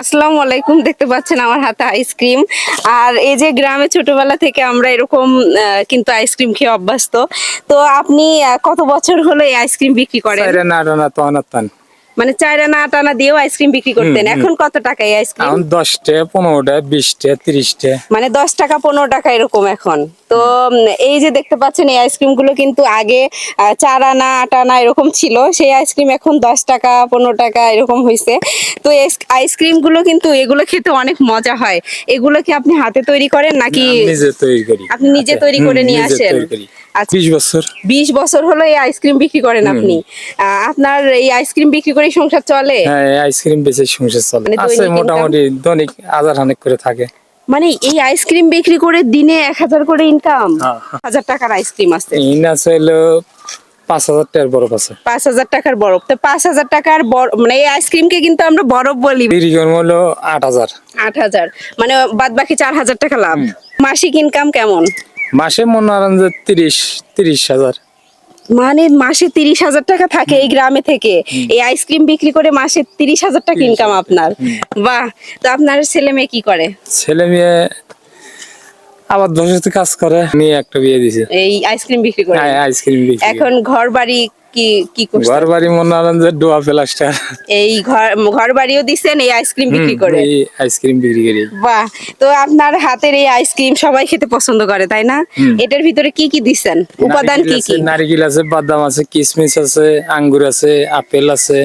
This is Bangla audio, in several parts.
আসসালামু আলাইকুম, দেখতে পাচ্ছেন আমার হাতে আইসক্রিম আর এই যে গ্রামে ছোটবেলা থেকে আমরা এরকম কিন্তু আইসক্রিম খেয়ে অভ্যস্ত। তো আপনি কত বছর হলো এই আইসক্রিম বিক্রি করেন? না না মানে আনা আট আনা দিয়েও আইসক্রিম বিক্রি করতেন। এখন কত টাকা এই আইসক্রিম? এখন দশটা পনেরোটা বিশটা তিরিশটা। মানে দশ টাকা পনেরো টাকা এরকম এখন। তো এই যে দেখতে পাচ্ছেন এই আইসক্রিমগুলো কিন্তু আগে চার আনা আট আনা এরকম ছিল। সেই আইসক্রিম এখন দশ টাকা পনেরো টাকা এরকম হয়েছে তো আইসক্রিমগুলো কিন্তু এগুলো খেতে অনেক মজা হয়। এগুলো কি আপনি হাতে তৈরি করেন নাকি নিজে তৈরি করি। আপনি নিজে তৈরি করে নিয়ে আসেন? আচ্ছা। বিশ বছর। বিশ বছর হলো এই আইসক্রিম বিক্রি করেন আপনি। আহ, আপনার এই আইসক্রিম বিক্রি করে সংসার চলে? হ্যাঁ আইসক্রিম বেশি সংসার চলে। মানে আছে মোটামুটি দৈনিক হাজার করে থাকে। মানে এই আইসক্রিম বিক্রি করে দিনে এক হাজার করে ইনকাম হ্যাঁ, হ্যাঁ। হাজার টাকার আইসক্রিম আছে। হলো পাঁচ হাজার টাকার বরফ আছে। পাঁচ হাজার টাকার বরফ। তো পাঁচ হাজার টাকার মানে এই আইসক্রিমকে কিন্তু আমরা বরফ বলি। হলো আট হাজার। আট হাজার। মানে বাদ বাকি চার হাজার টাকা লাভ। মাসিক ইনকাম কেমন? মাসে মনে করেন যে তিরিশ তিরিশ হাজার। মানে মাসে তিরিশ হাজার টাকা থাকে এই গ্রামে থেকে। এই আইসক্রিম বিক্রি করে মাসে তিরিশ হাজার টাকা ইনকাম আপনার। বাহ তো আপনার ছেলে মেয়ে কি করে? ছেলে মেয়ে আবার বসে কাজ করে। মেয়ে একটা বিয়ে দিছে। এই আইসক্রিম বিক্রি করে। হ্যাঁ, আইসক্রিম বিক্রি এখন ঘর বাড়ি কি ঘর বাড়ি মনে যে ডোয়া প্লাস্টার। এই ঘর ঘর বাড়িও দিচ্ছেন এই আইসক্রিম বিক্রি করে। এই আইসক্রিম বিক্রি করি। বাহ তো আপনার হাতের এই আইসক্রিম সবাই খেতে পছন্দ করে তাই না? এটার ভিতরে কি কি দিচ্ছেন উপাদান কি নারিকেল কি? আছে, আছে বাদাম আছে কিশমিশ আছে আঙ্গুর আছে আপেল আছে।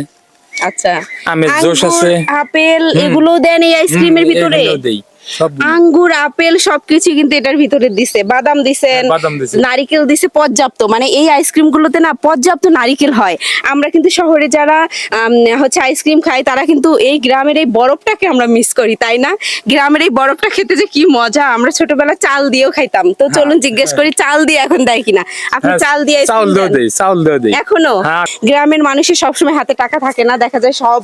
আচ্ছা। আমের জুস আছে। আপেল এগুলো দেন এই আইসক্রিমের ভিতরে? দেই। আঙ্গুর আপেল সবকিছু কিন্তু এটার ভিতরে দিছে। বাদাম দিছেন হ্যাঁ। নারিকেল দিছে পর্যাপ্ত। মানে এই আইসক্রিম গুলোতে না পর্যাপ্ত নারিকেল হয়। আমরা কিন্তু শহরে যারা হচ্ছে আইসক্রিম খাই তারা কিন্তু এই গ্রামের এই বরফটাকে আমরা মিস করি তাই না? গ্রামের এই বরফটা খেতে যে কি মজা। আমরা ছোটবেলা চাল দিয়েও খাইতাম। তো চলুন জিজ্ঞেস করি চাল দিয়ে এখন দেয় কিনা? আপনি হ্যাঁ, চাল দিয়ে চাউল দিয়ে চাউল দিয়ে এখনও? হ্যাঁ। গ্রামের মানুষের সবসময় হাতে টাকা থাকে না। দেখা যায় সব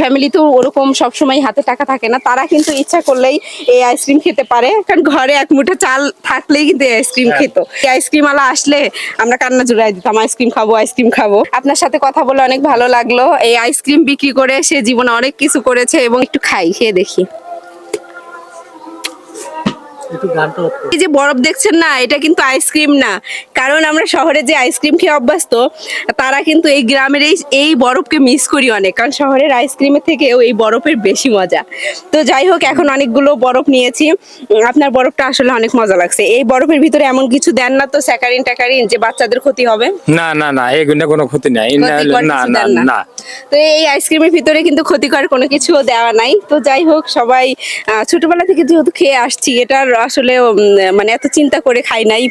ফ্যামিলি তো ওরকম সবসময় হাতে টাকা থাকে না। তারা কিন্তু ইচ্ছা করলেই এই আইসক্রিম খেতে পারে কারণ ঘরে এক মুঠো চাল থাকলেই কিন্তু আইসক্রিম হ্যাঁ। খেত। এই আইসক্রিম আলা আসলে আমরা কান্না জুড়াই দিতাম আইসক্রিম খাব আইসক্রিম খাব। আপনার সাথে কথা বলে অনেক ভালো লাগল। এই আইসক্রিম বিক্রি করে সে জীবনে অনেক কিছু করেছে এবং একটু খাই খেয়ে দেখি। এই যে বরফ দেখছেন না এটা কিন্তু আইসক্রিম না। কারণ আমরা শহরে যে আইসক্রিম খেয়ে অভ্যস্ত তারা কিন্তু এই গ্রামের এই এই বরফকে মিস করি অনেক। কারণ শহরের আইসক্রিমের থেকেও এই বরফের বেশি মজা। তো যাই হোক এখন অনেকগুলো বরফ নিয়েছি। আপনার বরফটা আসলে অনেক মজা লাগছে। এই বরফের ভিতরে এমন কিছু দেন না তো স্যাকারিন ট্যাকারিন যে বাচ্চাদের ক্ষতি হবে? না না না এগুলো কোনো ক্ষতি নাই। না না। না তো এই আইসক্রিমের ভিতরে কিন্তু ক্ষতিকর কোনো কিছুও দেওয়া নাই। তো যাই হোক সবাই ছোটবেলা থেকে যেহেতু খেয়ে আসছি এটার আসলে মানে এত চিন্তা করে খাই নাই।